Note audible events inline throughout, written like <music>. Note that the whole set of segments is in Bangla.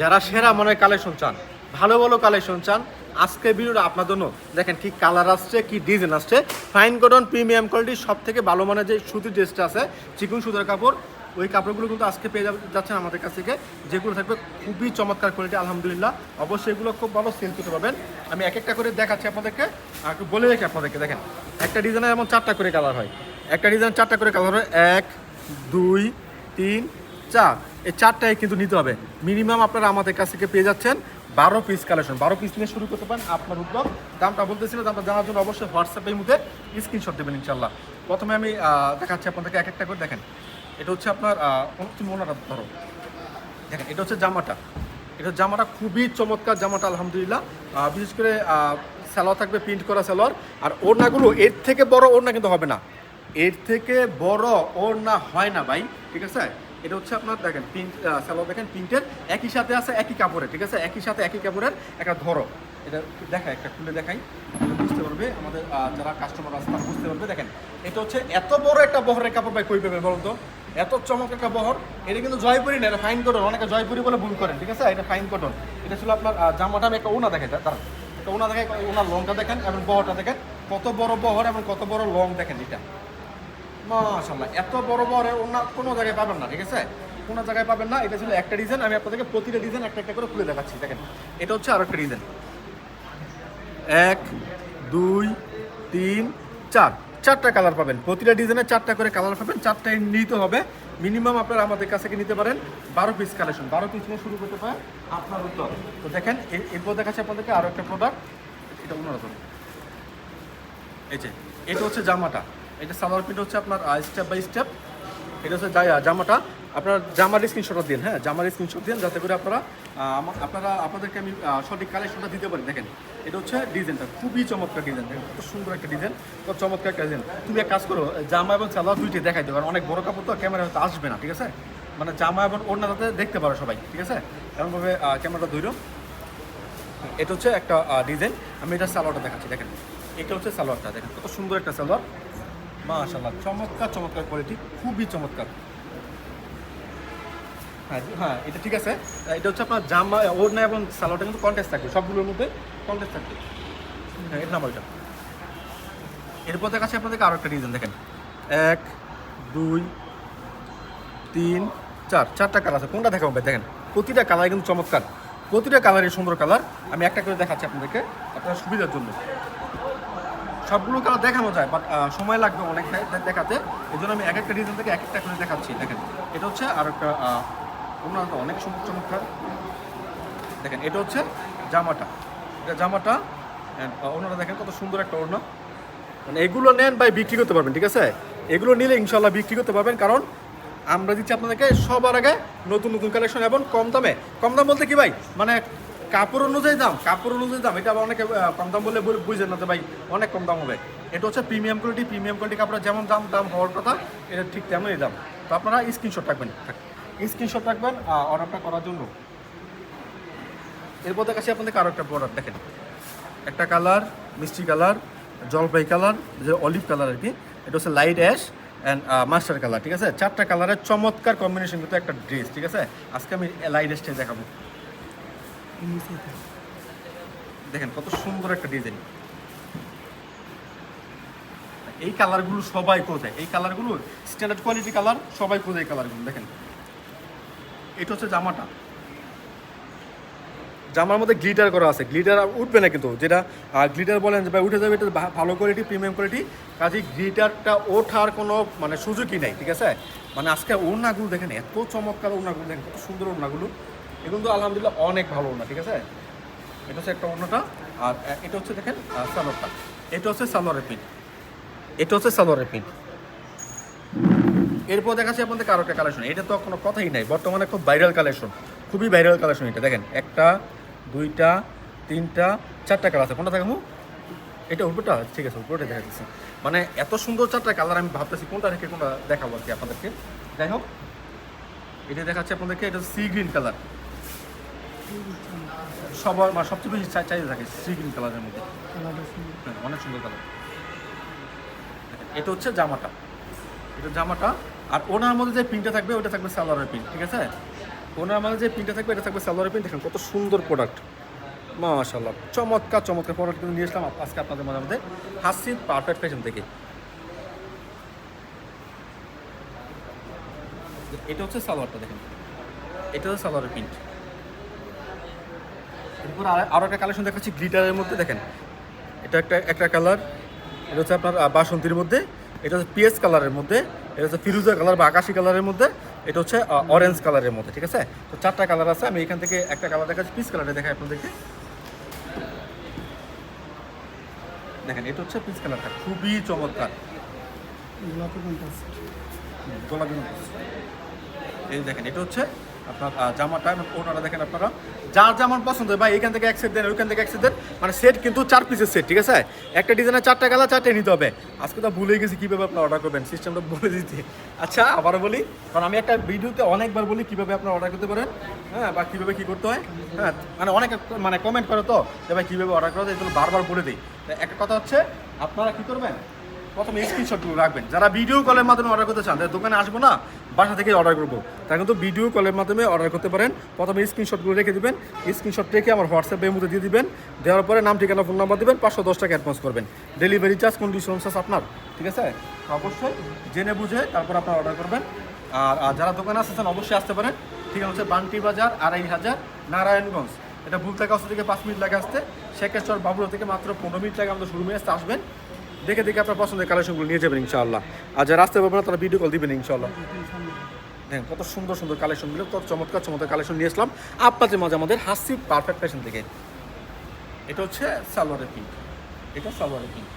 যারা সেরা মনের কালেকশন চান, ভালো ভালো কালেকশন চান, আজকে ভিডিওটা আপনার জন্য। দেখেন কি কালার আসছে, কি ডিজাইন আসছে। ফাইন কটন প্রিমিয়াম কোয়ালিটির সব থেকে ভালো মানের যে সুতির ড্রেসটা আছে, চিকুন সুতার কাপড়, ওই কাপড়গুলো কিন্তু আজকে পেয়ে যাচ্ছেন আমাদের কাছ থেকে। যেগুলো থাকবে খুবই চমৎকার কোয়ালিটি আলহামদুলিল্লাহ। অবশ্যই এগুলো খুব ভালো সেল করতে পারবেন। আমি এক একটা করে দেখাচ্ছি আপনাদেরকে। আর একটু বলে রেখে আপনাদেরকে, দেখেন, একটা ডিজাইনে এমন চারটা করে কালার হয়। একটা ডিজাইন চারটা করে কালার হয়। এক, দুই, তিন চার এই চারটাই কিন্তু নিতে হবে। মিনিমাম আপনারা আমাদের কাছ থেকে পেয়ে যাচ্ছেন বারো পিস কালেকশন বারো পিস নিয়ে শুরু করতে পারেন আপনার উদ্যোগ। দামটা বলতেছিল দামটা জানার জন্য অবশ্যই হোয়াটসঅ্যাপের মধ্যে স্ক্রিনশট দেবেন ইনশাল্লাহ প্রথমে আমি দেখাচ্ছি আপনাদেরকে এক একটা করে। দেখেন, এটা হচ্ছে আপনার তুমি ওনারা ধরো। দেখেন, এটা হচ্ছে জামাটা। এটা জামাটা খুবই চমৎকার জামাটা, আলহামদুলিল্লাহ। বিশেষ করে স্যালোয়ার থাকবে প্রিন্ট করা স্যালোয়ার আর ওড়নাগুলো, এর থেকে বড় ওড়না কিন্তু হবে না। এর থেকে বড় ওড়না হয় না ভাই, ঠিক আছে? এটা হচ্ছে আপনার দেখেন, প্রিন্ট স্যালোয়ার দেখেন, প্রিন্টের একই সাথে আছে একই কাপড়ের, ঠিক আছে? একই সাথে একই কাপড়ের একটা ধরো এটা দেখায় একটা খুলে দেখাই। বুঝতে পারবে আমাদের যারা কাস্টমার আছে, তারা বুঝতে পারবে। দেখেন, এটা হচ্ছে এত বড় একটা বহরের কাপড় ভাই, কই পাবে বলুন তো? এত চমক একটা বহর। এটা কিন্তু জয়পুরি না, এটা ফাইন কটন অনেকে জয়পুরি বলে ভুল করেন ঠিক আছে? এটা ফাইন কটন এটা ছিল আপনার জামাটা আমি একটা ওনা দেখে তার একটা ওনা দেখে ওনার লংটা দেখেন এবং বহরটা দেখেন। কত বড় বহর এবং কত বড় লং দেখেন এটা। মাশাল্লাহ এত বড় বড় ওনা কোনো জায়গায় পাবেন না, ঠিক আছে? কোনো জায়গায় পাবেন না, এটা ছিল একটা ডিজাইন আমি আপনাদেরকে প্রতিটা ডিজাইন একটা একটা করে খুলে দেখাচ্ছি, দেখেন। এটা হচ্ছে আরও একটা ডিজাইন এক, দুই, তিন, চার। চারটা কালার পাবেন। প্রতিটা ডিজাইনে চারটা করে কালার পাবেন চারটায় নিতে হবে। মিনিমাম আপনারা আমাদের কাছ থেকে নিতে পারেন বারো পিস কালেকশন বারো পিস নিয়ে শুরু করতে পারেন আপনার উত্তর। তো দেখেন এরপর দেখাচ্ছি আপনাদেরকে আরও একটা প্রোডাক্ট এটা অন্যরকম। এই যে, এটা হচ্ছে জামাটা। এটা সালোয়ার প্রিন্ট হচ্ছে আপনার স্টেপ বাই স্টেপ এটা হচ্ছে জামাটা। আপনার জামার স্ক্রিনশট দিন হ্যাঁ জামার স্ক্রিনশট দিন, যাতে করে আপনারা আপনারা, আপনাদেরকে আমি সঠিক কালেকশনটা দিতে পারি। দেখেন, এটা হচ্ছে ডিজাইনটা খুবই চমৎকার ডিজাইন কত সুন্দর একটা ডিজাইন কত চমৎকার একটা ডিজাইন তুমি এক কাজ করো, জামা এবং সালোয়ার দুইটি দেখাই দেবো কারণ অনেক বড় কাপড় তো ক্যামেরা হয়তো আসবে না, ঠিক আছে? মানে জামা এবং ওড়না যাতে দেখতে পারো সবাই, ঠিক আছে? এমনভাবে ক্যামেরাটা ধরো। এটা হচ্ছে একটা ডিজাইন আমি এটা সালোয়ারটা দেখাচ্ছি, দেখেন। এটা হচ্ছে সালোয়ারটা, দেখেন, কত সুন্দর একটা সালোয়ার। মাশাল্লাহ চমৎকার চমৎকার কোয়ালিটি খুবই চমৎকার। হ্যাঁ হ্যাঁ এটা ঠিক আছে। এটা হচ্ছে আপনার জামা, ওড়না এবং সালোয়ারটা কিন্তু কন্টেস্ট থাকবে, সবগুলোর মধ্যে কন্টেস্ট থাকবে। হ্যাঁ এটা নাম্বার এটা এরপর দেখাচ্ছি আপনাদেরকে আরও একটা ডিজাইন দেখেন। এক, দুই, তিন, চার, চারটা কালার আছে। কোনটা দেখাবো ভাই? দেখেন, প্রতিটা কালার কিন্তু চমৎকার। প্রতিটা কালারই সুন্দর কালার আমি একটা করে দেখাচ্ছি আপনাদেরকে, আপনার সুবিধার জন্য। সবগুলো কালার দেখানো যায় বাট সময় লাগবে অনেক দেখাতে। এই জন্য আমি এক একটা ডিজাইন থেকে এক একটা করে দেখাচ্ছি, দেখেন। এটা হচ্ছে আর একটা ওনার অনেক সুন্দর চমৎকার। দেখেন, এটা হচ্ছে জামাটা। এটা জামাটা ওনারা দেখেন কত সুন্দর একটা ওড়না। মানে এগুলো নেন ভাই বিক্রি করতে পারবেন, ঠিক আছে? এগুলো নিলে ইনশাল্লাহ বিক্রি করতে পারবেন, কারণ আমরা দিচ্ছি আপনাদেরকে সবার আগে নতুন নতুন কালেকশন এবং কম দামে। কম দাম বলতে কি ভাই? মানে কাপড় অনুযায়ী দাম, কাপড় অনুযায়ী দাম, এটা আবার অনেকে কম দাম বলে বুঝেন না তো ভাই অনেক কম দাম হবে। এটা হচ্ছে প্রিমিয়াম কোয়ালিটি প্রিমিয়াম কোয়ালিটি কাপড় যেমন দাম দাম হওয়ার কথা, এটা ঠিক তেমনই দাম। তো আপনারা স্ক্রিনশট রাখবেন। স্ক্রিনশট রাখবেন অর্ডারটা করার জন্য। এরপর দেখাচ্ছি আপনাদেরকে আরও একটা প্রোডাক্ট দেখেন। একটা কালার মিষ্টি কালার জলপাই কালার যে অলিভ কালার আর কি, এটা হচ্ছে light ash and master colour ঠিক আছে? চারটা কালারের চমৎকার কম্বিনেশন কিন্তু একটা ড্রেস ঠিক আছে? আজকে আমি লাইট অ্যাশটাই দেখাবো। দেখেন কত সুন্দর একটা ডিজাইন। এই কালারগুলো সবাই কোথায়? এই কালারগুলো স্ট্যান্ডার্ড কোয়ালিটি কালার, সবাই কোথায় এই কালারগুলো? দেখেন। এটা হচ্ছে জামাটা। জামার মধ্যে গ্লিটার করা আছে। গ্লিটার উঠবে না কিন্তু, যেটা গ্লিটার বলেন যে ভাই, উঠে যাবে এটা ভালো কোয়ালিটি প্রিমিয়াম কোয়ালিটি কাজে গ্লিটারটা ওঠার কোনো মানে সুযোগই নাই, ঠিক আছে? মানে আজকে ওড়নাগুলো দেখেন, এত চমৎকার ওড়নাগুলো, দেখেন, কত সুন্দর ওড়নাগুলো। এগুলো তো আলহামদুলিল্লাহ অনেক ভালো ওড়না, ঠিক আছে? এটা হচ্ছে একটা ওড়নাটা, আর এটা হচ্ছে দেখেন সালোয়ারটা। এটা হচ্ছে সালোয়ারের পিন এটা হচ্ছে সালোয়ারের পিন এরপর দেখাচ্ছি আপনাদের কারও একটা কালেকশন এটা তো কোনো কথাই নাই, বর্তমানে খুব ভাইরাল কালেকশন খুবই ভাইরাল কালেকশন এটা, দেখেন। একটা, দুইটা, তিনটা, চারটা কালার আছে। কোনটা দেখাবো? এটা উপরটা? ঠিক আছে, উপরটা দেখা যাচ্ছে। মানে এত সুন্দর চারটা কালার আমি ভাবতেছি, কোনটা রেখে কোনটা দেখাবো আর কি আপনাদেরকে। যাই হোক, এটা দেখাচ্ছে আপনাদেরকে, এটা সি গ্রিন কালার সবার মানে সবচেয়ে বেশি চাই চাহিদা থাকে সি গ্রিন কালারের মধ্যে। হ্যাঁ, অনেক সুন্দর কালার। এটা হচ্ছে জামাটা। এটা জামাটা আর ওনার মধ্যে যে প্রিন্টটা থাকবে ওটা থাকবে সালোয়ারের প্রিন্ট ঠিক আছে? ওনার মধ্যে যে প্রিন্টটা থাকবে এটা থাকবে সালোয়ার প্রিন্ট দেখেন কত সুন্দর প্রোডাক্ট মাশাল্লাহ চমৎকার চমৎকার প্রোডাক্ট কিন্তু নিয়ে এসলাম আজকে আপনাদের মাঝে মধ্যে। হাসির পারফেক্ট ফ্যাশন থেকে এটা হচ্ছে সালোয়ারটা দেখেন। এটা হচ্ছে সালোয়ারের প্রিন্ট এরপর আর- আরও একটা কালেকশন দেখাচ্ছি গ্লিটারের মধ্যে দেখেন। এটা একটা একটা কালার এটা হচ্ছে আপনার বাসন্তীর মধ্যে এটা হচ্ছে পিএস কালারের মধ্যে এটা হচ্ছে ফিরুজা কালার বা আকাশি কালারের মধ্যে এটা হচ্ছে অরেঞ্জ কালারের মধ্যে ঠিক আছে? তো চারটা কালার আছে আমি এখান থেকে একটা কালার দেখাচ্ছি পিস কালারটা দেখাই আপনাদেরকে। দেখেন এটা হচ্ছে পিস কালারটা খুবই চমৎকার। গোলাপি এই দেখেন এটা হচ্ছে আপনার জামাটা এবং ওনারা দেখেন আপনারা, যার যেমন পছন্দ হয়, ভাই, এখান থেকে এক সেট দেন, ওইখান থেকে এক সেট দেন। মানে সেট কিন্তু চার পিসের সেট ঠিক আছে? একটা ডিজাইনের চারটা কালার, চারটে নিতে হবে। আজকে তো ভুলে গেছি কীভাবে আপনার অর্ডার করবেন সিস্টেমটা বলে দিতে। আচ্ছা আবারও বলি, কারণ আমি একটা ভিডিওতে অনেকবার বলি কীভাবে আপনার অর্ডার করতে পারেন হ্যাঁ বা কীভাবে কী করতে হয় হ্যাঁ মানে অনেক মানে কমেন্ট করে তো, যে ভাই কীভাবে অর্ডার করা যায়, এগুলো বারবার বলে দিই। একটা কথা হচ্ছে, আপনারা কী করবেন প্রথমে স্ক্রিনশটগুলো রাখবেন। যারা ভিডিও কলের মাধ্যমে অর্ডার করতে চান, তাদের দোকানে আসব না, বাসা থেকে অর্ডার করব। তারা কিন্তু ভিডিও কলের মাধ্যমে অর্ডার করতে পারেন। প্রথমে স্ক্রিনশটগুলো রেখে দিবেন। স্ক্রিনশট রেখে আমার হোয়াটসঅ্যাপের মধ্যে দিয়ে দিবেন। দেওয়ার পরে নাম, ঠিকানা ফোন নাম্বার দিবেন। পাঁচশো দশ টাকা অ্যাডভান্স করবেন। ডেলিভারি চার্জ কন্ডিশন চার্জ আপনার। ঠিক আছে? অবশ্যই জেনে বুঝে তারপর আপনার অর্ডার করবেন। আর যারা দোকানে আসতেছেন অবশ্যই আসতে পারেন। ঠিকানা হচ্ছে বান্টি বাজার, আড়াই হাজার, নারায়ণগঞ্জ। এটা ভুল থেকে আসতে থেকে পাঁচ মিনিট লাগে আসতে। শেখেশ্বর বাবুরা থেকে মাত্র পনেরো মিনিট লাগে আমাদের শোরুমে আসতে। আসবেন। দেখে দেখে আপনার পছন্দের কালেকশনগুলো নিয়ে যাবেন ইনশাআল্লাহ। আর যারা আসতে পারবেন তারা ভিডিও কল দিবেন ইনশাআল্লাহ। দেখেন, কত সুন্দর সুন্দর কালেকশন কালেকশনগুলো কত চমৎকার চমৎকার কালেকশন নিয়ে আসলাম। আপনাদের মাঝে আমাদের হাসি পারফেক্ট ফ্যাশন থেকে। এটা হচ্ছে সালোয়ারের পিঙ্ক এটা সালোয়ারের পিঙ্ক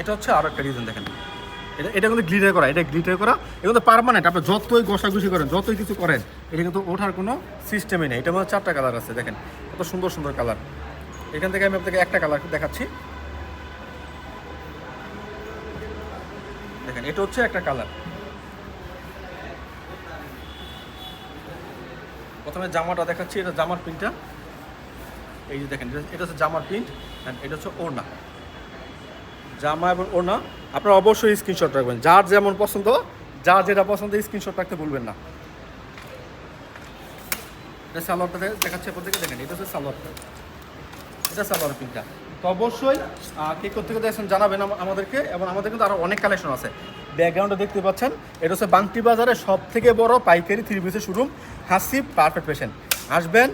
এটা হচ্ছে আরও একটা ডিজাইন দেখেন। এটা এটা কিন্তু গ্লিটার করা, এটা গ্লিটার করা। এটা কিন্তু পারমানেন্ট আপনি যতই ঘষাঘষি করেন, যতই কিছু করেন, এটা কিন্তু ওঠার কোনো সিস্টেমই নেই। এটা মধ্যে চারটা কালার আছে, দেখেন। কত সুন্দর সুন্দর কালার এখান থেকে আমি আপনাকে একটা কালার দেখাচ্ছি। দেখেন, এটা হচ্ছে একটা কালার প্রথমে জামাটা দেখাচ্ছি, এটা জামার প্রিন্টটা এই যে দেখেন, এটা- হচ্ছে জামার প্রিন্ট অ্যান্ড এটা হচ্ছে ওড়না। জামা এবং ওড়না, আপনারা অবশ্যই স্ক্রিনশট রাখবেন। যার যেমন পছন্দ, যার যেটা পছন্দ স্ক্রিনশট রাখতে ভুলবেন না। এটা সালোয়ারটা দেখাচ্ছে, প্রত্যেকে দেখেন, এটা হচ্ছে সালোয়ারটা এটা সালোয়ার প্রিন্টটা তো অবশ্যই কে কোথেকে দেখছেন জানাবেন আম- আমাদেরকে এবং আমাদের কিন্তু আরও অনেক কালেকশন আছে। ব্যাকগ্রাউন্ডে দেখতে পাচ্ছেন, এটা হচ্ছে বাংটি বাজারে সব থেকে বড় পাইকারি থ্রি পিসের শোরুম হাসি পারফেক্ট পেশেন্ট আসবেন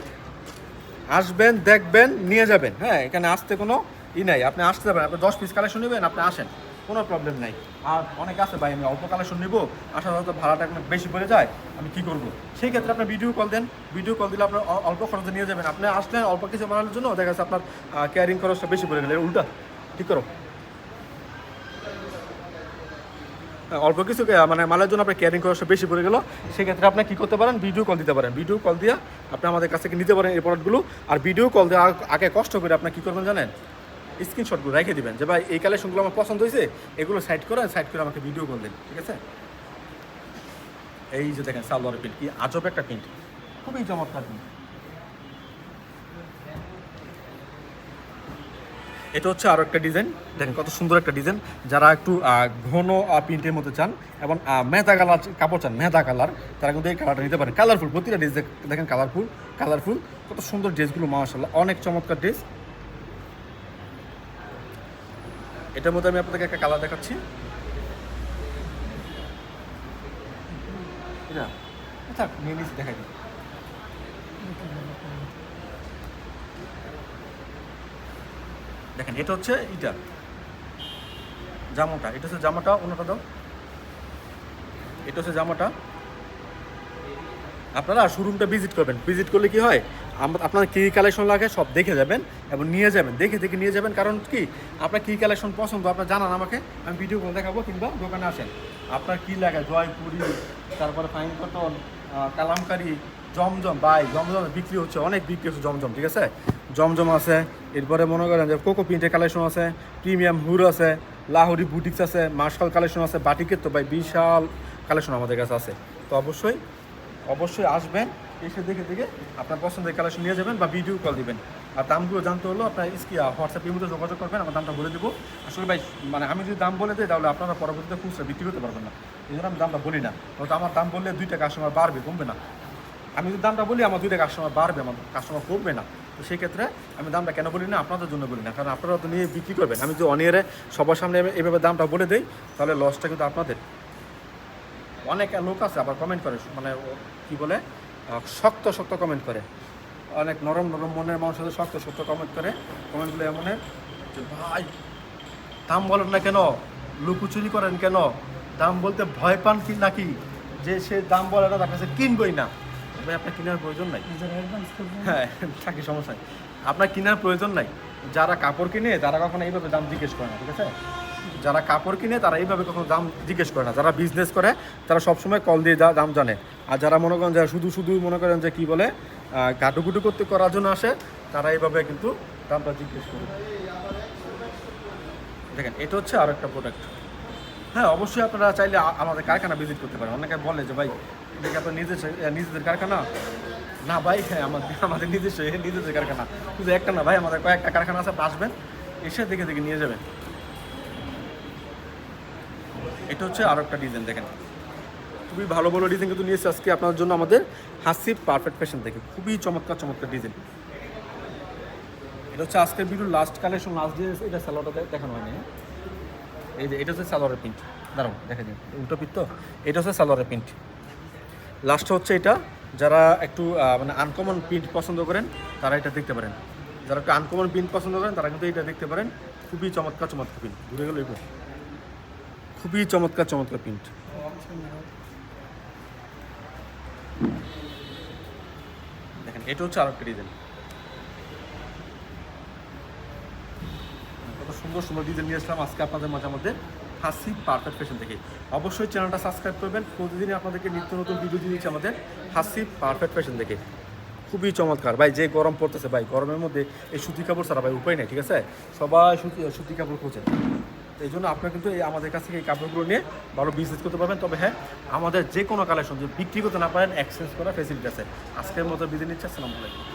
আসবেন, দেখবেন, নিয়ে যাবেন। হ্যাঁ এখানে আসতে কোনো ই নাই। আপনি আসতে পারেন, আপনি দশ পিস কালেকশন নেবেন, আপনি আসেন। কোনো প্রবলেম নাই। আর অনেক আছে ভাই আমি অল্প কালেকশন নিবো আসার হয়তো ভাড়াটা এখন বেশি পড়ে যায় আমি কি করব? সেই ক্ষেত্রে আপনি ভিডিও কল দেন। ভিডিও কল দিলে আপনার অল্প খরচে নিয়ে যাবেন। আপনি আসলেন অল্প কিছু বানানোর জন্য দেখা যাচ্ছে আপনার ক্যারিং খরচটা বেশি পড়ে গেলে। উল্টা ঠিক করো। হ্যাঁ, অল্প কিছু মানে মালের জন্য আপনার ক্যারিং খরচটা বেশি পড়ে গেল। সেক্ষেত্রে আপনি কী করতে পারেন? ভিডিও কল দিতে পারেন। ভিডিও কল দিয়ে আপনি আমাদের কাছ থেকে নিতে পারেন এই প্রোডাক্টগুলো আর ভিডিও কল দেওয়ার আগে কষ্ট করে আপনি কী করবেন জানেন? স্ক্রিনশটগুলো রেখে দেবেন যে, ভাই, এই কালেকশনগুলো আমার পছন্দ হয়েছে, এগুলো সাইড করেন, সাইড করে আমাকে ভিডিও করে দিন। ঠিক আছে? এই যে দেখেন সালোয়ার প্রিন্ট, কি আজব একটা প্রিন্ট। খুবই চমৎকার প্রিন্ট। এটা হচ্ছে আরও একটা ডিজাইন। দেখেন কত সুন্দর একটা ডিজাইন। যারা একটু ঘন প্রিন্টের মধ্যে চান এবং মেহতা কালার, কাপড় চান মেহতা কালার, তারা কিন্তু এই কালারটা নিতে পারেন। কালারফুল, প্রতিটা ড্রেস দেখেন কালারফুল কালারফুল। কত সুন্দর ড্রেসগুলো মাশাল্লাহ অনেক চমৎকার ড্রেস। এটার মধ্যে আমি আপনাদেরকে একটা কালার দেখাচ্ছি। এটা? দিই। দেখেন, এটা হচ্ছে ইটা। জামাটা, এটা হচ্ছে জামাটা, অন্যটা দাও। এটা হচ্ছে জামাটা। আপনারা শোরুমটা ভিজিট করবেন। ভিজিট করলে কি হয়? আপনার কী কালেকশন লাগে সব দেখে যাবেন এবং নিয়ে যাবেন। দেখে দেখে নিয়ে যাবেন, কারণ কি? আপনার কী কালেকশন পছন্দ, আপনার জানান আমাকে। আমি ভিডিও করে দেখাবো কিংবা দোকানে আসেন। আপনার কী লাগে? জয়পুরি তারপরে ফাইন কটন কালামকারি, জমজম। বাই জমজম বিক্রি হচ্ছে, অনেক বিক্রি হচ্ছে জমজম, ঠিক আছে? জমজম আছে, এরপরে মনে করেন যে কোকো প্রিন্টের কালেকশন আছে, প্রিমিয়াম হুর আছে, লাহোরি বুটিক্স আছে, মার্শাল কালেকশন আছে, বাটিকের তো ভাই বিশাল কালেকশন আমাদের কাছে আছে। তো অবশ্যই অবশ্যই আসবেন। এসে দেখে দেখে আপনার পছন্দের কালেকশন নিয়ে যাবেন বা ভিডিও কল দিবেন। আর দামগুলো জানতে হলো আপনার হোয়াটসঅ্যাপের মধ্যে যোগাযোগ করবেন, আমার দামটা বলে দেবো। আসলে ভাই মানে আমি যদি দাম বলে দিই, তাহলে আপনারা পরবর্তীতে খুচরা বিক্রি করতে পারবেন না। এই জন্য আমি দামটা বলি না। হয়তো আমার দাম বললে দুইটা কাস্টমার বাড়বে, কমবে না। আমি যদি দামটা বলি, আমার দুইটা কাস্টমার বাড়বে, আমার কাস্টমার কমবে না। তো সেই ক্ষেত্রে আমি দামটা কেন বলি না, আপনাদের জন্য বলি না। কারণ আপনারা তো নিয়ে বিক্রি করবেন। আমি যদি অনিয়ারে সবার সামনে এভাবে দামটা বলে দিই, তাহলে লসটা কিন্তু আপনাদের। অনেক লোক আছে, আবার কমেন্ট করে মানে কি বলে? শক্ত শক্ত কমেন্ট করে। অনেক নরম নরম মনের মানুষ সাথে শক্ত শক্ত কমেন্ট করে। কমেন্টগুলো এমন যে ভাই দাম বলেন না কেন? লুকুচুরি করেন কেন? দাম বলতে ভয় পান কি নাকি? যে সে দাম বলে না তার কাছে কিনবই না। ভাই আপনার কেনার প্রয়োজন নাই। হ্যাঁ <laughs> থাকি সমস্যা আপনার কেনার প্রয়োজন নাই। যারা কাপড় কিনে, তারা কখনো এইভাবে দাম জিজ্ঞেস করে না, ঠিক আছে? যারা কাপড় কিনে, তারা এইভাবে কখনো দাম জিজ্ঞেস করে না। যারা বিজনেস করে, তারা সবসময় কল দিয়ে দাম জানে। আর যারা মনে করেন যারা শুধু শুধু মনে করেন যে কি বলে গাটুগুটু করতে করার জন্য আসে, তারা এইভাবে কিন্তু দামটা জিজ্ঞেস করে। দেখেন, এটা হচ্ছে আর একটা প্রোডাক্ট হ্যাঁ অবশ্যই আপনারা চাইলে আমাদের কারখানা ভিজিট করতে পারেন। অনেকে বলে যে, ভাই কি আপনার নিজের নিজেদের কারখানা? না ভাই হ্যাঁ আমাদের আমাদের নিজস্ব নিজেদের কারখানা। শুধু একটা না ভাই, আমাদের কয়েকটা কারখানা আছে আসবেন, এসে দেখে দেখে নিয়ে যাবেন। এটা হচ্ছে আরও একটা ডিজাইন দেখেন। খুবই ভালো ভালো ডিজাইন কিন্তু নিয়েছে আজকে আপনার জন্য আমাদের হাসির পারফেক্ট ফ্যাশন থেকে খুবই চমৎকার চমৎকার ডিজাইন এটা হচ্ছে আজকের video last collection last day এটা স্যালোটা দেখানো হয়নি। হ্যাঁ? এই যে, এটা হচ্ছে সালোয়ারের প্রিন্ট দাঁড়াও দেখে দিন উল্টো পিঠ তো? এটা হচ্ছে সালোয়ারের প্রিন্ট লাস্ট হচ্ছে এটা যারা একটু মানে আনকমন প্রিন্ট পছন্দ করেন, তারা এটা দেখতে পারেন। যারা একটু আনকমন প্রিন্ট পছন্দ করেন, তারা কিন্তু এটা দেখতে পারেন। খুবই চমৎকার চমৎকার প্রিন্ট ঘুরে গেল এগুলো খুবই চমৎকার চমৎকার প্রিন্ট দেখেন, এটা হচ্ছে আরেকটা ডিজাইন কত সুন্দর সুন্দর ডিজাইন নিয়ে আসলাম আজকে আপনাদের মাঝে মধ্যে হাসি পারফেক্ট ফ্যাশন থেকে অবশ্যই চ্যানেলটা সাবস্ক্রাইব করবেন। প্রতিদিনই আপনাদেরকে নিত্য নতুন ভিডিও দিচ্ছি আমাদের হাসি পারফেক্ট ফ্যাশন থেকে খুবই চমৎকার। ভাই, যে গরম পড়তেছে, ভাই, গরমের মধ্যে এই সুতি কাপড় ছাড়া ভাই উপায় নেই, ঠিক আছে? সবাই সুতি সুতি কাপড় খোঁজে এই জন্য আপনারা কিন্তু এই আমাদের কাছ থেকে এই কাপড়গুলো নিয়ে ভালো বিজনেস করতে পারবেন। তবে হ্যাঁ আমাদের যে কোনো কালেকশন যদি বিক্রি করতে না পারেন এক্সচেঞ্জ করার ফেসিলিটি আছে। আজকের মতো বিজনেস নিচ্ছে, আসসালামু আলাইকুম।